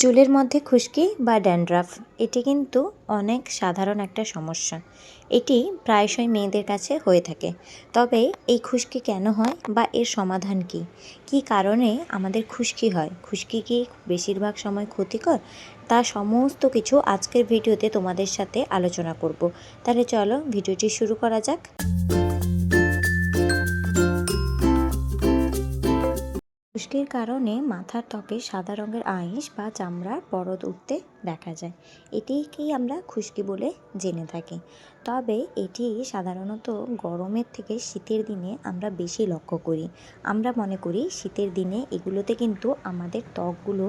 চুলের মধ্যে খুশকি বা ড্যান্ড্রাফ, এটি কিন্তু অনেক সাধারণ একটা সমস্যা। এটি প্রায়শই মেয়েদের কাছে হয়ে থাকে। তবে এই খুশকি কেন হয় বা এর সমাধান কী? কী কারণে আমাদের খুশকি হয়? খুশকি কি বেশিরভাগ সময় ক্ষতিকর? তা সমস্ত কিছু আজকের ভিডিওতে তোমাদের সাথে আলোচনা করব। তাহলে চলো ভিডিওটি শুরু করা যাক। খুশকির কারণে মাথার ত্বকে সাদা রঙের আইস বা চামড়ার পরদ উঠতে দেখা যায়। এটিকেই আমরা খুশকি বলে জেনে থাকি। তবে এটি সাধারণত গরমের থেকে শীতের দিনে আমরা বেশি লক্ষ্য করি। আমরা মনে করি শীতের দিনে এগুলোতে কিন্তু আমাদের ত্বকগুলো,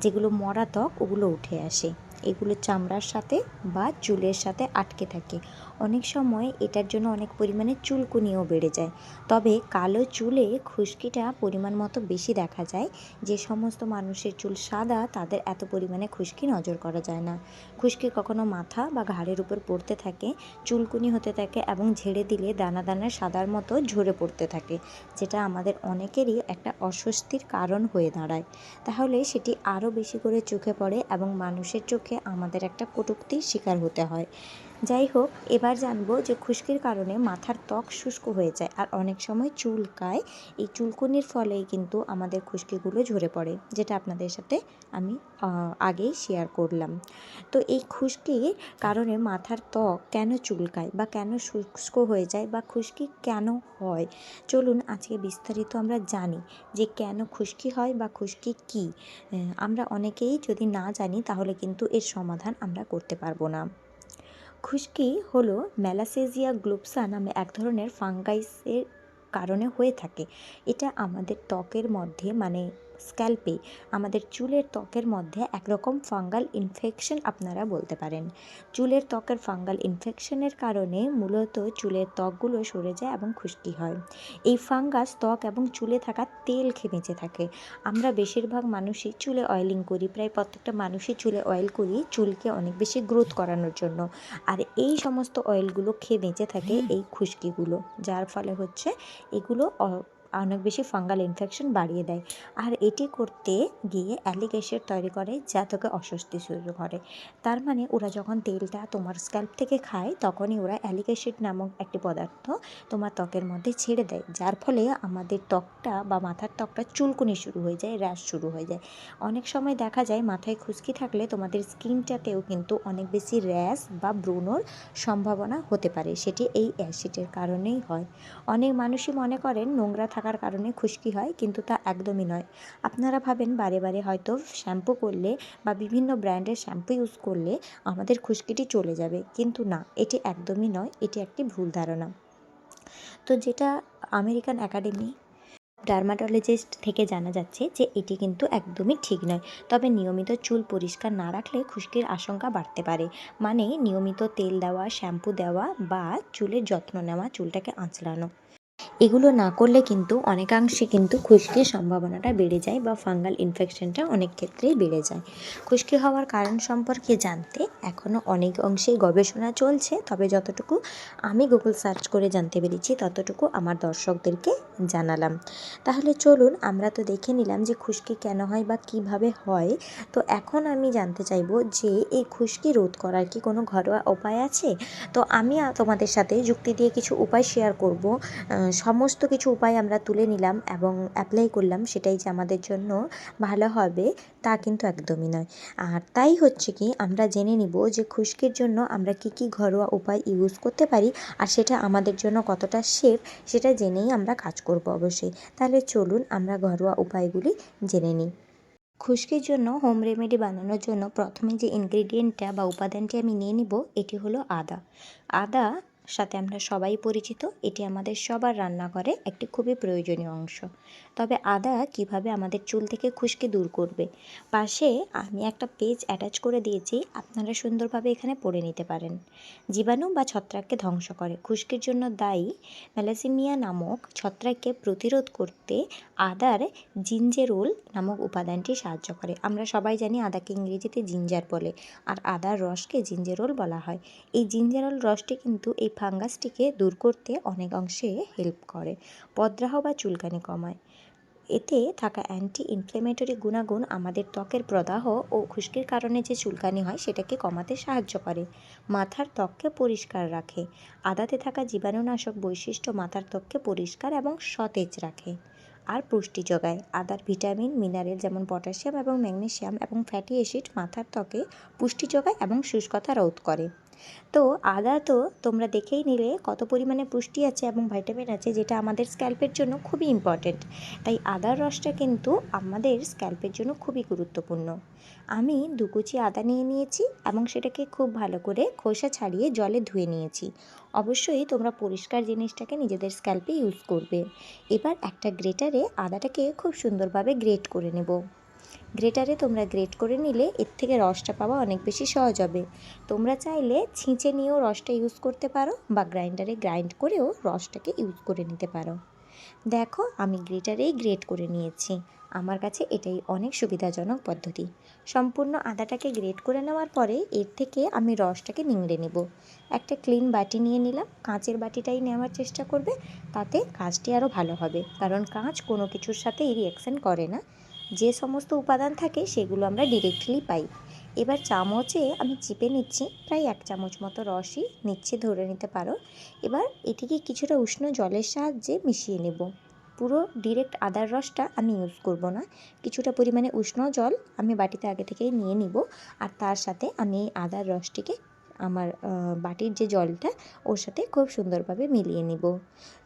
যেগুলো মরা ত্বক, ওগুলো উঠে আসে। এগুলো চামড়ার সাথে বা চুলের সাথে আটকে থাকে। অনেক সময় এটার জন্য অনেক পরিমাণে চুলকুনিও বেড়ে যায়। তবে কালো চুলে খুশকিটা পরিমাণ মতো বেশি দেখা যায়। যে সমস্ত মানুষের চুল সাদা, তাদের এত পরিমাণে খুশকি নজর করা যায় না। খুশকি কখনো মাথা বা ঘাড়ের উপর পড়তে থাকে, চুলকুনি হতে থাকে এবং ঝেড়ে দিলে দানা দানা সাদার মতো ঝরে পড়তে থাকে, যেটা আমাদের অনেকেরই একটা অস্বস্তির কারণ হয়ে দাঁড়ায়। তাহলে সেটি আরও বেশি করে চোখে পড়ে এবং মানুষের চোখে আমাদের একটা কটূক্তির শিকার হতে হয়। যাই হোক, এবার জানব যে খুশকির কারণে মাথার ত্বক শুষ্ক হয়ে যায় আর অনেক সময় চুলকায়। এই চুলকুনির ফলেই কিন্তু আমাদের খুশকিগুলো ঝরে পড়ে, যেটা আপনাদের সাথে আমি আগেই শেয়ার করলাম। তো এই খুশকির কারণে মাথার ত্বক কেন চুলকায় বা কেন শুষ্ক হয়ে যায় বা খুশকি কেন হয়? চলুন আজকে বিস্তারিত আমরা জানি যে কেন খুশকি হয় বা খুশকি কী। আমরা অনেকেই যদি না জানি তাহলে কিন্তু এর সমাধান আমরা করতে পারব না। খুশকি হলো ম্যালাসেজিয়া গ্লোপসা নামে এক ধরনের ফাঙ্গাইসের কারণে হয়ে থাকে। এটা আমাদের ত্বকের মধ্যে মানে স্ক্যাল্পে আমাদের চুলের ত্বকের মধ্যে একরকম ফাঙ্গাল ইনফেকশন আপনারা বলতে পারেন। চুলের ত্বকের ফাঙ্গাল ইনফেকশনের কারণে মূলত চুলের ত্বকগুলো সরে যায় এবং খুশকি হয়। এই ফাঙ্গাস ত্বক এবং চুলে থাকা তেল খেয়ে বেঁচে থাকে। আমরা বেশিরভাগ মানুষই চুলে অয়েলিং করি প্রায় প্রত্যেকটা মানুষই চুলে অয়েল করি চুলকে অনেক বেশি গ্রোথ করানোর জন্য। আর এই সমস্ত অয়েলগুলো খেয়ে বেঁচে থাকে এই খুশকিগুলো যার ফলে হচ্ছে এগুলো অনেক বেশি ফাঙ্গাল ইনফেকশন বাড়িয়ে দেয়। আর এটি করতে গিয়ে অ্যাসিড তৈরি করে যা তোকে অস্বস্তি শুরু করে। তার মানে ওরা যখন তেলটা তোমার স্ক্যাল্প থেকে খায়, তখনই ওরা অ্যালিক অ্যাসিড নামক একটি পদার্থ তোমার ত্বকের মধ্যে ছেড়ে দেয়। যার ফলে আমাদের ত্বকটা বা মাথার ত্বকটা চুলকুনি শুরু হয়ে যায়, র্যাশ শুরু হয়ে যায়। অনেক সময় দেখা যায় মাথায় খুশকি থাকলে তোমাদের স্কিনটাতেও কিন্তু অনেক বেশি র্যাশ বা ব্রণর সম্ভাবনা হতে পারে। সেটি এই অ্যাসিডের কারণেই হয়। অনেক মানুষই মনে করেন নোংরা থাকার কারণে খুশকি হয়, কিন্তু তা একদমই নয়। আপনারা ভাবেন বারে বারে হয়তো শ্যাম্পু করলে বা বিভিন্ন ব্র্যান্ডের শ্যাম্পু ইউজ করলে আমাদের খুশকিটি চলে যাবে, কিন্তু না, এটি একদমই নয়, এটি একটি ভুল ধারণা। তো যেটা আমেরিকান একাডেমি ডার্মাটোলজিস্ট থেকে জানা যাচ্ছে যে এটি কিন্তু একদমই ঠিক নয়। তবে নিয়মিত চুল পরিষ্কার না রাখলে খুশকির আশঙ্কা বাড়তে পারে। মানে নিয়মিত তেল দেওয়া, শ্যাম্পু দেওয়া বা চুলের যত্ন নেওয়া, চুলটাকে আঁচড়ানো। এগুলো না করলে কিন্তু অনেকাংশে কিন্তু খুশকির সম্ভাবনাটা বেড়ে যায় বা ফাঙ্গাল ইনফেকশনটা অনেক ক্ষেত্রেই বেড়ে যায়। খুশকি হওয়ার কারণ সম্পর্কে জানতে এখনও অনেক অংশেই গবেষণা চলছে, তবে যতটুকু আমি গুগল সার্চ করে জানতে পেরেছি, ততটুকু আমার দর্শকদেরকে জানালাম। তাহলে চলুন, আমরা তো দেখে নিলাম যে খুশকি কেন হয় বা কীভাবে হয়। তো এখন আমি জানতে চাইব যে এই খুশকি রোধ করার কি কোনো ঘরোয়া উপায় আছে? তো আমি তোমাদের সাথে যুক্তি দিয়ে কিছু উপায় শেয়ার করব। সমস্ত কিছু উপায় আমরা তুলে নিলাম এবং অ্যাপ্লাই করলাম সেটাই যে আমাদের জন্য ভালো হবে তা কিন্তু একদমই নয়। আর তাই হচ্ছে কি আমরা জেনে নিব যে খুশকির জন্য আমরা কি কি ঘরোয়া উপায় ইউজ করতে পারি আর সেটা আমাদের জন্য কতটা সেফ সেটা জেনেই আমরা কাজ করব অবশ্যই। তাহলে চলুন আমরা ঘরোয়া উপায়গুলি জেনে নিই। খুশকির জন্য হোম রেমেডি বানানোর জন্য প্রথমে যে ইনগ্রিডিয়েন্টটা বা উপাদানটি আমি নিয়ে নিব, এটি হলো আদা। আদা সাথে আমরা সবাই পরিচিত, এটি আমাদের সবার রান্নাঘরে একটি খুবই প্রয়োজনীয় অংশ। তবে আদা কীভাবে আমাদের চুল থেকে খুশকি দূর করবে? পাশে আমি একটা পেজ অ্যাটাচ করে দিয়েছি, আপনারা সুন্দরভাবে এখানে পড়ে নিতে পারেন। জীবাণু বা ছত্রাককে ধ্বংস করে। খুশকির জন্য দায়ী ম্যালাসিমিয়া নামক ছত্রাককে প্রতিরোধ করতে আদার জিঞ্জেরোল নামক উপাদানটি সাহায্য করে। আমরা সবাই জানি আদাকে ইংরেজিতে জিঞ্জার বলে, আর আদার রসকে জিঞ্জেরোল বলা হয়। এই জিঞ্জেরোল রসটি কিন্তু এই ফাঙ্গাসটিকে দূর করতে অনেক অংশে হেল্প করে পদ্রাহ বা চুলকানি কমায়। এতে থাকা অ্যান্টি ইনফ্লেমেটরি গুণাগুণ আমাদের ত্বকের প্রদাহ ও খুশকির কারণে যে চুলকানি হয় সেটাকে কমাতে সাহায্য করে। মাথার ত্বককে পরিষ্কার রাখে। আদাতে থাকা জীবাণুনাশক বৈশিষ্ট্য মাথার ত্বককে পরিষ্কার এবং সতেজ রাখে। আর পুষ্টি যোগায়। আদার ভিটামিন, মিনারেল যেমন পটাশিয়াম এবং ম্যাগনেসিয়াম এবং ফ্যাটি অ্যাসিড মাথার ত্বকে পুষ্টি যোগায় এবং শুষ্কতা রোধ করে। তো আদা তো তোমরা দেখেই নিলে কত পরিমাণে পুষ্টি আছে এবং ভাইটামিন আছে যেটা আমাদের স্ক্যাল্পের জন্য খুবই ইম্পর্টেন্ট তাই আদার রসটা কিন্তু আমাদের স্ক্যাল্পের জন্য খুবই গুরুত্বপূর্ণ। আমি দুকুচি আদা নিয়ে নিয়েছি এবং সেটাকে খুব ভালো করে খোসা ছাড়িয়ে জলে ধুয়ে নিয়েছি। অবশ্যই তোমরা পরিষ্কার জিনিসটাকে নিজেদের স্ক্যাল্পে ইউজ করবে। এবার একটা গ্রেটারে আদাটাকে খুব সুন্দরভাবে গ্রেট করে নেব। গ্রেটারে তোমরা গ্রেট করে নিলে এর থেকে রসটা পাওয়া অনেক বেশি সহজ হবে। তোমরা চাইলে ছিঁচে নিয়েও রসটা ইউজ করতে পারো বা গ্রাইন্ডারে গ্রাইন্ড করেও রসটাকে ইউজ করে নিতে পারো। দেখো, আমি গ্রেটারেই গ্রেট করে নিয়েছি। আমার কাছে এটাই অনেক সুবিধাজনক পদ্ধতি। সম্পূর্ণ আদাটাকে গ্রেট করে নেওয়ার পরে এর থেকে আমি রসটাকে নিংড়ে নেব। একটা ক্লিন বাটি নিয়ে নিলাম। কাঁচের বাটিটাই নেওয়ার চেষ্টা করবে। তাতে কাজটি আরও ভালো হবে। কারণ কাঁচ কোনো কিছুর সাথেই রিয়াকশান করে না। যে সমস্ত উপাদান থাকে সেগুলো আমরা ডিরেক্টলি পাই। এবার চামচে আমি চিপে নিচ্ছি, প্রায় এক চামচ মতো রসই নিচ্ছে, ধরে নিতে পারো। এবার এটিকে কিছুটা উষ্ণ জলের সাহায্যে মিশিয়ে নেব। পুরো ডিরেক্ট আদার রসটা আমি ইউজ করব না। কিছুটা পরিমাণে উষ্ণ জল আমি বাটিতে আগে থেকেই নিয়ে নিব আর তার সাথে আমি এই আদার রসটিকে আমার বাটির যে জলটা, ওর সাথে খুব সুন্দরভাবে মিলিয়ে নিব।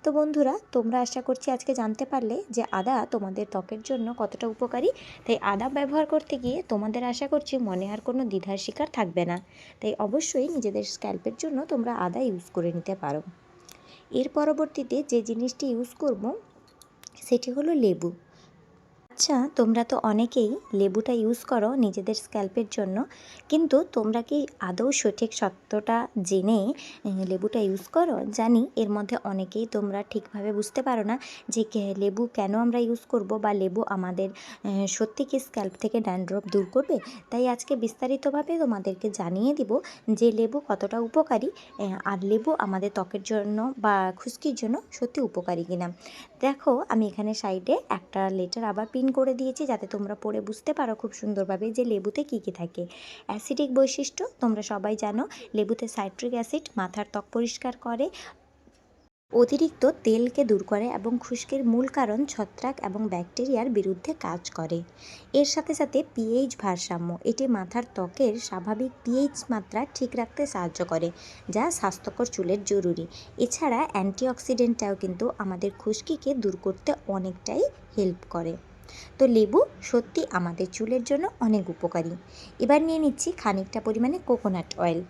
তো বন্ধুরা, তোমরা আশা করছি আজকে জানতে পারলে যে আদা তোমাদের ত্বকের জন্য কতটা উপকারী। তাই আদা ব্যবহার করতে গিয়ে তোমাদের আশা করছি মনে আর কোনো দ্বিধার শিকার থাকবে না। তাই অবশ্যই নিজেদের স্ক্যাল্পের জন্য তোমরা আদা ইউজ করে নিতে পারো। এর পরবর্তীতে যে জিনিসটি ইউজ করব, সেটি হলো লেবু। আচ্ছা তোমরা তো অনেকেই লেবুটা ইউজ করো নিজেদের স্ক্যাল্পের জন্য। কিন্তু তোমরা কি আদৌ সঠিক সত্যটা জেনে লেবুটা ইউজ করো? জানি এর মধ্যে অনেকেই তোমরা ঠিকভাবে বুঝতে পারো না যে লেবু কেন আমরা ইউজ করব বা লেবু আমাদের সত্যি কি স্ক্যাল্প থেকে ড্যান্ড্রফ দূর করবে? তাই আজকে বিস্তারিতভাবে তোমাদেরকে জানিয়ে দিব যে লেবু কতটা উপকারী আর লেবু আমাদের ত্বকের জন্য বা খুশকির জন্য সত্যি উপকারী কিনা। দেখো, আমি এখানে সাইডে একটা লেটার আবার পিন করে দিয়েছি যাতে তোমরা পড়ে বুঝতে পারো খুব সুন্দরভাবে যে লেবুতে কী কী থাকে। অ্যাসিডিক বৈশিষ্ট্য তোমরা সবাই জানো, লেবুতে সাইট্রিক অ্যাসিড মাথার ত্বক পরিষ্কার করে, অতিরিক্ত তেলকে দূর করে এবং খুশকির মূল কারণ ছত্রাক এবং ব্যাকটেরিয়ার বিরুদ্ধে কাজ করে। এর সাথে সাথে পিএইচ ভারসাম্য, এটি মাথার ত্বকের স্বাভাবিক পিএইচ মাত্রা ঠিক রাখতে সাহায্য করে, যা স্বাস্থ্যকর চুলের জরুরি। এছাড়া অ্যান্টিঅক্সিডেন্টটাও কিন্তু আমাদের খুশকিকে দূর করতে অনেকটাই হেল্প করে। তো লেবু সত্যি আমাদের চুলের জন্য অনেক উপকারী। এবার নিয়ে নিচ্ছি খানিকটা পরিমাণে কোকোনাট অয়েল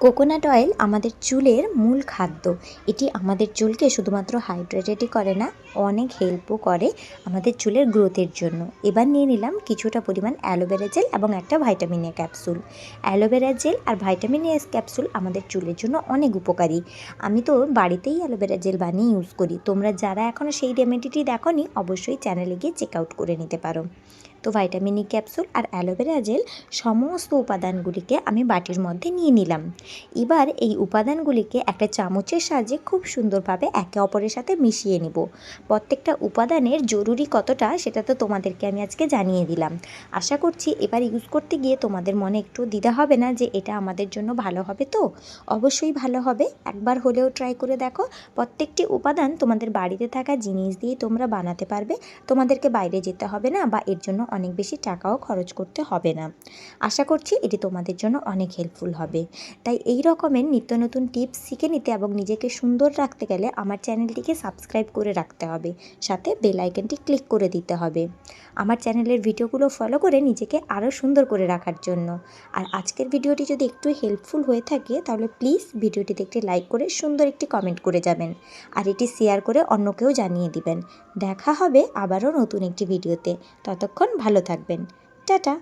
কোকোনাট অয়েল আমাদের চুলের মূল খাদ্য। এটি আমাদের চুলকে শুধুমাত্র হাইড্রেটেডই করে না, অনেক হেল্পও করে আমাদের চুলের গ্রোথের জন্য। এবার নিয়ে নিলাম কিছুটা পরিমাণ অ্যালোভেরা জেল এবং একটা vitamin A capsule aloe vera gel R vitamin S capsule আমাদের চুলের জন্য অনেক উপকারী। আমি তো বাড়িতেই অ্যালোভেরা জেল বানিয়ে ইউজ করি। তোমরা যারা এখনও সেই রেমেডিটি দেখো অবশ্যই চ্যানেলে গিয়ে চেক আউট করে নিতে পারো। তো ভাইটামিন ই ক্যাপসুল আর অ্যালোভেরা জেল সমস্ত উপাদানগুলিকে আমি বাটির মধ্যে নিয়ে নিলাম। এবার এই উপাদানগুলিকে একটা চামচের সাহায্যে খুব সুন্দরভাবে একে অপরের সাথে মিশিয়ে নেব। প্রত্যেকটা উপাদানের জরুরি কতটা সেটা তো তোমাদেরকে আমি আজকে জানিয়ে দিলাম। আশা করছি এবার ইউজ করতে গিয়ে তোমাদের মনে একটু দ্বিধা হবে না যে এটা আমাদের জন্য ভালো হবে তো? অবশ্যই ভালো হবে। একবার হলেও ট্রাই করে দেখো। প্রত্যেকটি উপাদান তোমাদের বাড়িতে থাকা জিনিস দিয়ে তোমরা বানাতে পারবে। তোমাদেরকে বাইরে যেতে হবে না বা এর জন্য অনেক বেশি টাকাও খরচ করতে হবে না। আশা করছি এটি তোমাদের জন্য অনেক হেল্পফুল হবে। তাই এই রকমের নিত্য নতুন টিপস শিখে নিতে এবং নিজেকে সুন্দর রাখতে গেলে আমার চ্যানেলটিকে সাবস্ক্রাইব করে রাখতে হবে। সাথে বেল আইকনটি ক্লিক করে দিতে হবে। আমার চ্যানেলের ভিডিওগুলো ফলো করে নিজেকে আরও সুন্দর করে রাখার জন্য। আর আজকের ভিডিওটি যদি একটু হেল্পফুল হয়ে থাকে, তাহলে প্লিজ ভিডিওটিতে একটি লাইক করে সুন্দর একটি কমেন্ট করে যাবেন। আর এটি শেয়ার করে অন্যকেও জানিয়ে দিবেন। দেখা হবে আবারও নতুন একটি ভিডিওতে। ততক্ষণ ভালো থাকবেন। টাটা।